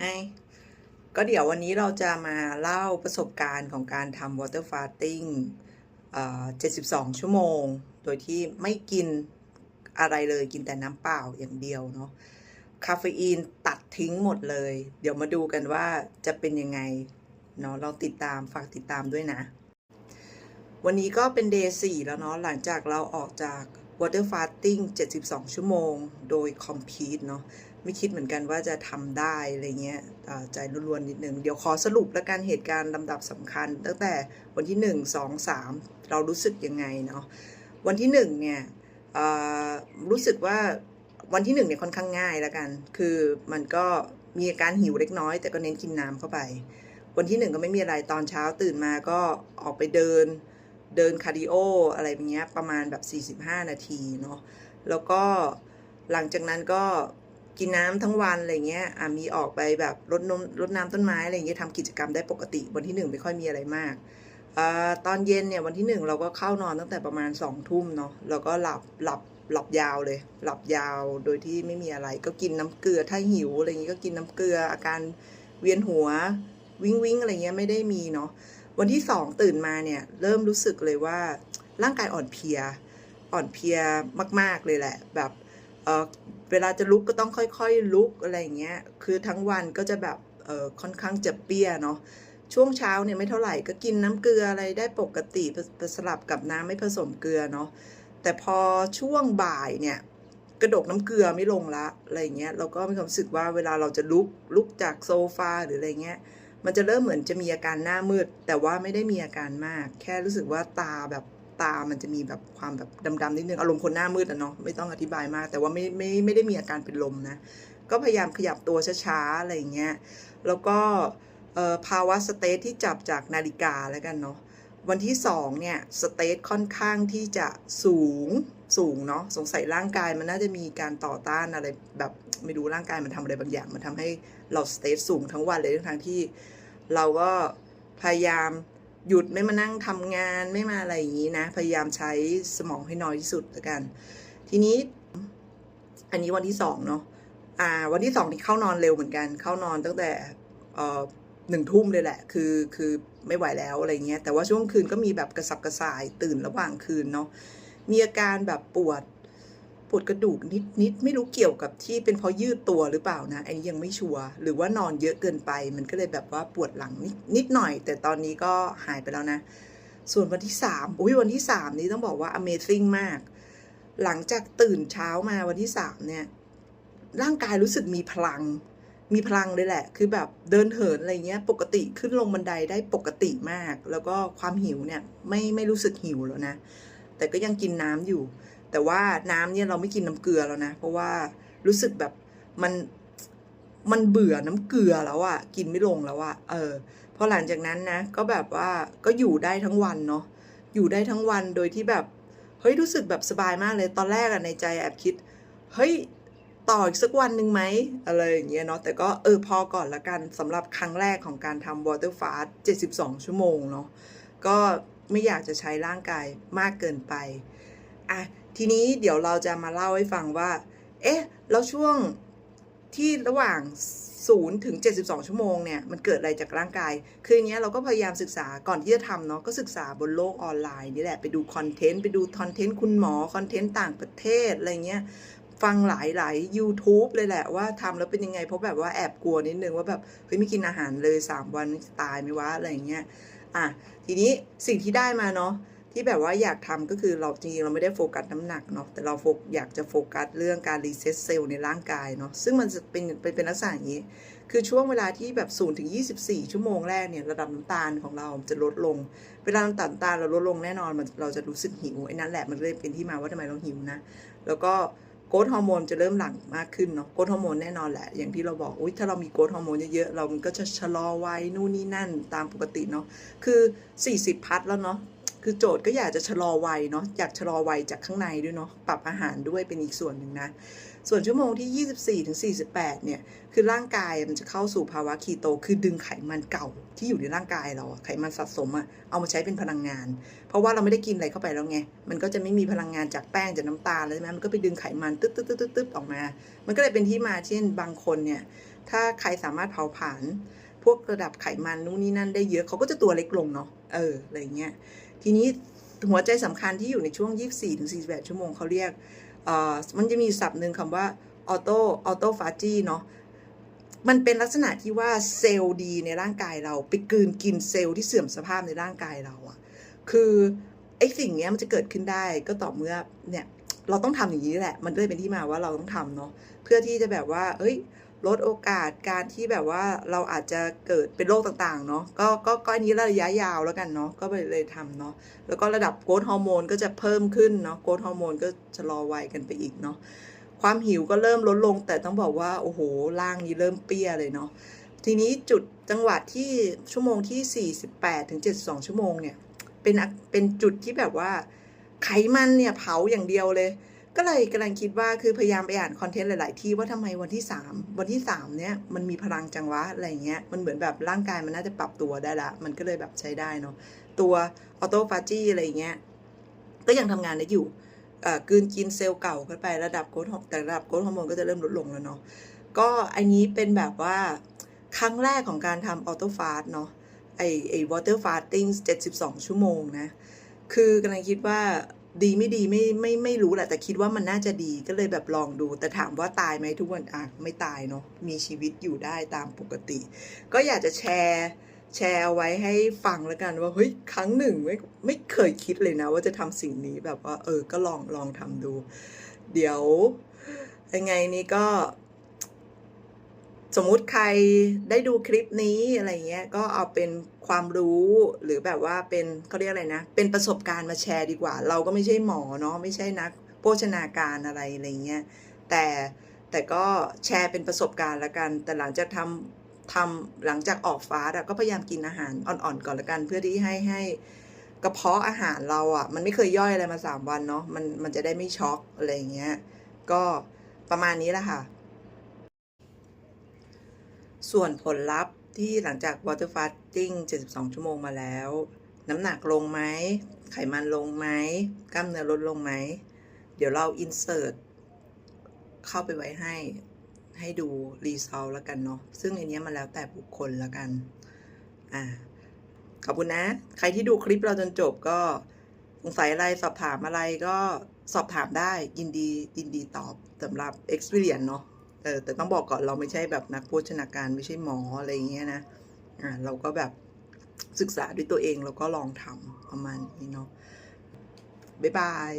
ให้ก็เดี๋ยววันนี้เราจะมาเล่าประสบการณ์ของการทำ water fasting เอ่อ72 ชั่วโมง โดยที่ไม่กินอะไรเลยกินแต่น้ำเปล่าอย่างเดียวเนาะคาเฟอีนตัดทิ้งหมดเลย เดี๋ยวมาดูกันว่าจะเป็นยังไงเนาะเราติดตามฝากติดตามด้วยนะ วันนี้ก็เป็น day 4แล้วเนาะหลังจากเราออกจาก water fasting 72 ชั่วโมง โดย complete เนาะ ไม่คิดเหมือนกันว่าจะทำได้อะไรเงี้ยใจล้วนๆนิดนึง เดี๋ยวขอสรุปแล้วกันเหตุการณ์ลำดับสำคัญ ตั้งแต่วันที่ 1 2 3 เรารู้สึกยังไงเนาะวันที่1เนี่ยรู้สึกว่าวันที่1เนี่ยค่อนข้างง่ายแล้วกัน คือมันก็มีอาการหิวเล็กน้อย แต่ก็เน้นกินน้ำเข้าไป วันที่ 1 ก็ไม่มีอะไรตอนเช้าตื่นมาก็ออกไปเดินเดินคาร์ดิโออะไรอย่างเงี้ยประมาณแบบ 45 นาทีเนาะแล้วก็หลังจากนั้นก็ กินน้ำทั้งวันอะไรเงี้ยอะมีออกไปแบบรดนมรดน้ำต้นไม้อะไรเงี้ยทำกิจกรรมได้ปกติวันที่หนึ่งไม่ค่อยมีอะไรมากอตอนเย็นเนี่ยวันที่หนึ่งเราก็เข้านอนตั้งแต่ประมาณสองทุ่มเนาะแล้วก็หลับหลับหลับยาวเลย หลับยาวโดยที่ไม่มีอะไร ก็กินน้ำเกลือถ้าหิวอะไรเงี้ยก็กินน้ำเกลืออาการเวียนหัววิงวิงอะไรเงี้ยไม่ได้มีเนาะวันที่สองตื่นมาเนี่ยเริ่มรู้สึกเลยว่าร่างกายอ่อนเพลียอ่อนเพลียมาก ๆเลยแหละ แบบ เวลาจะลุกก็ต้องค่อยๆลุกอะไรอย่างเงี้ย คือทั้งวันก็จะแบบค่อนข้างจะเปี้ยเนาะ ช่วงเช้าเนี่ยไม่เท่าไหร่ก็กินน้ำเกลืออะไรได้ปกติผสลับกับน้ำไม่ผสมเกลือเนาะ แต่พอช่วงบ่ายเนี่ยกระดกน้ำเกลือไม่ลงละอะไรอย่างเงี้ยเราก็มีความรู้สึกว่าเวลาเราจะลุกลุกจากโซฟาหรืออะไรเงี้ยมันจะเริ่มเหมือนจะมีอาการหน้ามืด แต่ว่าไม่ได้มีอาการมาก แค่รู้สึกว่าตาแบบ ตา มันจะมีแบบความแบบดำๆนิดนึง อารมณ์คนหน้ามืดอะเนาะ ไม่ต้องอธิบายมาก แต่ว่าไม่ไม่ไม่ได้มีอาการเป็นลมนะ ก็พยายามขยับตัวช้าๆอะไรอย่างเงี้ย แล้วก็ภาวะสเตทที่จับจากนาฬิกาแล้วกันเนาะ วันที่สองเนี่ยสเตทค่อนข้างที่จะสูงสูงเนาะ สงสัยร่างกายมันน่าจะมีการต่อต้านอะไรแบบไม่รู้ร่างกายมันทำอะไรบางอย่าง มันทำให้เราสเตทสูงทั้งวันเลยทั้งที่เราก็พยายาม หยุดไม่มานั่งทำงานไม่มาอะไรอย่างนี้นะ พยายามใช้สมองให้น้อยที่สุดแล้วกัน ทีนี้ อันนี้วันที่สองเนาะอ่า วันที่สองนี่เข้านอนเร็วเหมือนกัน เข้านอนตั้งแต่เอ่อหนึ่งทุ่มเลยแหละ คือ คือไม่ไหวแล้วอะไรเงี้ย แต่ว่าช่วงคืนก็มีแบบกระสับกระส่ายตื่นระหว่างคืนเนาะ มีอาการแบบปวด ปวดกระดูกนิดนิดไม่รู้เกี่ยวกับที่เป็นเพราะยืดตัวหรือเปล่านะอันนี้ยังไม่ชัวร์หรือว่านอนเยอะเกินไป มันก็เลยแบบว่าปวดหลังนิดนิดหน่อย แต่ตอนนี้ก็หายไปแล้วนะ ส่วนวันที่สามอุ้ยวันที่สามนี้ต้องบอกว่า Amazing มาก หลังจากตื่นเช้ามาวันที่สามเนี่ย ร่างกายรู้สึกมีพลัง มีพลังเลยแหละ คือแบบเดินเหินอะไรเงี้ย ปกติขึ้นลงบันไดได้ปกติมาก แล้วก็ความหิวเนี่ยไม่ไม่รู้สึกหิวแล้วนะ แต่ก็ยังกินน้ำอยู่ แต่ว่าน้ำเนี่ยเราไม่กินน้ำเกลือแล้วนะ เพราะว่ารู้สึกแบบมันมันเบื่อน้ำเกลือแล้วอะกินไม่ลงแล้วอะเออพอหลังจากนั้นนะ ก็แบบว่าก็อยู่ได้ทั้งวันเนาะอยู่ได้ทั้งวันโดยที่แบบเฮ้ยรู้สึกแบบสบายมากเลยตอนแรกอะในใจแอบคิดเฮ้ยต่ออีกสักวันหนึ่งไหมอะไรอย่างเงี้ยเนาะแต่ก็เออพอก่อนละกันสำหรับครั้งแรกของการทำ water fast 72 ชั่วโมงเนาะก็ไม่อยากจะใช้ร่างกายมากเกินไปอะ ทีนี้เดี๋ยวเราจะมาเล่าให้ฟังว่า เอ๊ะ แล้วช่วงที่ระหว่าง 0 ถึง 72 ชั่วโมงเนี่ย มันเกิดอะไรจากร่างกาย คืออย่างเงี้ยเราก็พยายามศึกษาก่อนที่จะทำเนาะ ก็ศึกษาบนโลกออนไลน์นี่แหละ ไปดูคอนเทนต์ ไปดูคอนเทนต์คุณหมอ คอนเทนต์ต่างประเทศ อะไรเงี้ย ฟังหลายหลาย YouTube เลยแหละว่าทำแล้วเป็นยังไง เพราะแบบว่าแอบกลัวนิดนึงว่าแบบ เฮ้ยไม่กินอาหารเลย 3 วันตายไหมวะ อะไรเงี้ย อะ ทีนี้สิ่งที่ได้มาเนาะ ที่แบบว่าอยากทำก็คือเราจริงๆเราไม่ได้โฟกัสน้ำหนักเนาะแต่เราโฟกอยากจะโฟกัสเรื่องการรีเซ็ตเซลล์ในร่างกายเนาะซึ่งมันจะเป็นเป็นเป็นลักษณะอย่างนี้ คือช่วงเวลาที่แบบ0ถึง 24 ชั่วโมงแรกเนี่ยระดับน้ำตาลของเราจะลดลง เวลาน้ำตาลน้ำตาลเราลดลงแน่นอนมันเราจะรู้สึกหิวไอ้นั่นแหละมันเลยเป็นที่มาว่าทำไมเราหิวนะ แล้วก็โกรทฮอร์โมนจะเริ่มหลั่งมากขึ้นเนาะโกรทฮอร์โมนแน่นอนแหละ อย่างที่เราบอกอุ้ยถ้าเรามีโกรทฮอร์โมนเยอะๆเราก็จะชะลอไวัยนู่นนี่นั่นตามปกติเนาะคือ 40 พัดแล้วเนาะ คือโจทย์ก็อยากจะชะลอวัยเนาะอยากชะลอวัยจากข้างในด้วยเนาะปรับอาหารด้วยเป็นอีกส่วนหนึ่งนะ ส่วนชั่วโมงที่ 24ถึง48 เนี่ย คือร่างกายมันจะเข้าสู่ภาวะคีโต คือดึงไขมันเก่าที่อยู่ในร่างกายเราไขมันสะสมอะเอามาใช้เป็นพลังงาน เพราะว่าเราไม่ได้กินอะไรเข้าไปแล้วไงมันก็จะไม่มีพลังงานจากแป้งจากน้ำตาลแล้วใช่ไหมมันก็ไปดึงไขมันตึ๊ดตึ๊ดตึ๊ดตึ๊ดออกมา มันก็เลยเป็นที่มาเช่นบางคนเนี่ยถ้าใครสามารถเผาผลาญพวกระดับไขมันนู่นนี่นั่นได้เยอะเขาก็จะตัวเล็กลงเนาะเอออะไรเงี้ย ทีนี้หัวใจสำคัญที่อยู่ในช่วง 24-48 ชั่วโมงเขาเรียกมันจะมีศัพท์หนึ่งคำว่าออโตออโตฟาจีเนาะมันเป็นลักษณะที่ว่าเซลล์ดีในร่างกายเราไปกืนกินเซลล์ที่เสื่อมสภาพในร่างกายเราอะคือไอ้สิ่งเนี้ยมันจะเกิดขึ้นได้ก็ต่อเมื่อเนี่ยเราต้องทำอย่างนี้แหละ มันก็เลยเป็นที่มาว่าเราต้องทำเนาะเพื่อที่จะแบบว่า เอ้ย ลดโอกาสการที่แบบว่าเราอาจจะเกิดเป็นโรคต่างๆ เนาะก็ก็ก็อันนี้ระยะยาวแล้วกันเนาะก็เลยทำเนาะแล้วก็ระดับโกรทฮอร์โมนก็จะเพิ่มขึ้นเนาะโกรทฮอร์โมนก็ชะลอวัยกันไปอีกเนาะความหิวก็เริ่มลดลง แต่ต้องบอกว่าโอ้โหร่างนี้เริ่มเปี้ยเลยเนาะทีนี้จุดจังหวะที่ชั่วโมงที่ 48ถึง72 ชั่วโมงเนี่ยเป็นเป็นจุดที่แบบว่าไขมันเนี่ยเผาอย่างเดียวเลย ก็เลยกำลังคิดว่าคือพยายามไปอ่านคอนเทนต์หลาย ๆ ที่ว่าทำไมวันที่ 3 วันที่3เนี่ยมันมีพลังจังวะอะไรเงี้ยมันเหมือนแบบร่างกายมันน่าจะปรับตัวได้ละ มันก็เลยแบบใช้ได้เนาะตัวออโตฟาจีอะไรเงี้ยก็ยังทำงานได้อยู่เอ่อกลืนกินเซลล์เก่าเข้าไประดับโกรทฮอร์แต่ระดับโกรทฮอร์โมนก็จะเริ่มลดลงแล้วเนาะก็อันนี้เป็นแบบว่าครั้งแรกของการทำออโตฟาสเนาะไอไอวอเตอร์ฟาสติ้ง72ชั่วโมงนะ คือกำลังคิดว่า ดีไม่ดีไม่ไม่ไม่รู้แหละแต่คิดว่ามันน่าจะดีก็เลยแบบลองดู แต่ถามว่าตายไหมทุกวันอะไม่ตายเนาะมีชีวิตอยู่ได้ตามปกติ ก็อยากจะแชร์แชร์เอาไว้ให้ฟังแล้วกันว่าเฮ้ยครั้งหนึ่งไม่ไม่เคยคิดเลยนะ ว่าจะทำสิ่งนี้แบบว่า เออ ก็ลองลองทำดู เดี๋ยวยังไงนี่ก็ สมมุติใครได้ดูคลิปนี้อะไรเงี้ยก็เอาเป็นความรู้หรือแบบว่าเป็นเขาเรียกอะไรนะ เป็นประสบการณ์มาแชร์ดีกว่า เราก็ไม่ใช่หมอเนาะไม่ใช่นักโภชนาการอะไรอะไรเงี้ยแต่แต่ก็แชร์เป็นประสบการณ์ละกัน แต่หลังจากทำทำหลังจากออกฟ้าก็พยายามกินอาหารอ่อนๆก่อนละกัน เพื่อที่ให้ให้กระเพาะอาหารเราอะมันไม่เคยย่อยอะไรมาสามวันเนาะมันมันจะได้ไม่ช็อกอะไรเงี้ยก็ประมาณนี้แหละค่ะ ส่วนผลลัพธ์ที่หลังจาก water fasting 72 ชั่วโมงมาแล้ว น้ำหนักลงไหม ไขมันลงไหม กล้ามเนื้อลดลงไหม เดี๋ยวเรา insert เข้าไปไว้ให้ให้ดู result แล้วกันเนาะ ซึ่งในนี้มันแล้วแต่บุคคลแล้วกัน อ่า ขอบคุณนะ ใครที่ดูคลิปเราจนจบก็สงสัยอะไรสอบถามอะไรก็สอบถามได้ยินดียินดีตอบสำหรับ experience เนาะ ออแต่ต้องบอกก่อนเราไม่ใช่แบบนักโภชนาการไม่ใช่หมออะไรอย่างเงี้ยนะอ่าเราก็แบบศึกษาด้วยตัวเองแล้วก็ลองทำประมาณนี้เนาะบ๊ายบาย